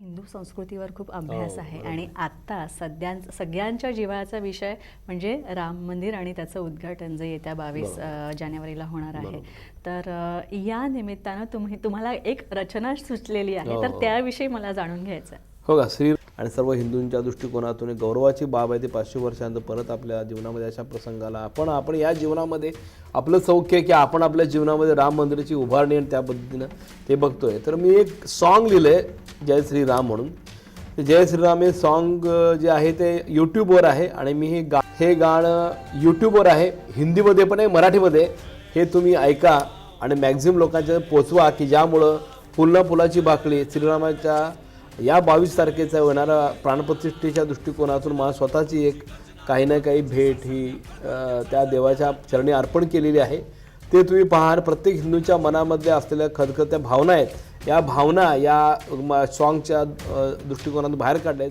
हिंदू संस्कृतीवर खूप अभ्यास हो, आहे. आणि आत्ता सध्या सगळ्यांच्या जिव्हाळ्याचा विषय म्हणजे राम मंदिर आणि त्याचं उद्घाटन जे येत्या बावीस. जानेवारीला होणार आहे. तर या निमित्तानं तुम्ही तुम्हाला एक रचना सुचलेली आहे तर हो. त्याविषयी मला जाणून घ्यायचं आहे हो का श्री आणि सर्व हिंदूंच्या दृष्टिकोनातून एक गौरवाची बाब आहे ते पाचशे वर्षानंतर परत आपल्या जीवनामध्ये अशा प्रसंगाला आपण आपण या जीवनामध्ये आपलं सौख्य की आपण आपल्या जीवनामध्ये राम मंदिराची उभारणी आणि त्या पद्धतीनं ते बघतोय तर मी एक सॉन्ग लिहिलंय जय श्रीराम म्हणून. जय श्रीराम हे सॉन्ग जे आहे ते यूट्यूबवर आहे आणि मी हे गा हे गाणं यूट्यूबवर आहे. हिंदीमध्ये पण आहे मराठीमध्ये हे तुम्ही ऐका आणि मॅक्झिमम लोकांच्या पोचवा की ज्यामुळं फुलना फुलाची भाकली श्रीरामाच्या या बावीस तारखेचा होणारा प्राणप्रतिष्ठेच्या दृष्टिकोनातून मला स्वतःची एक काही ना काही भेट ही त्या देवाच्या चरणी अर्पण केलेली आहे. ते तुम्ही पहा प्रत्येक हिंदूच्या मनामध्ये असलेल्या खदखदत्या भावना आहेत. या भावना या सॉन्गच्या दृष्टिकोनातून बाहेर काढल्या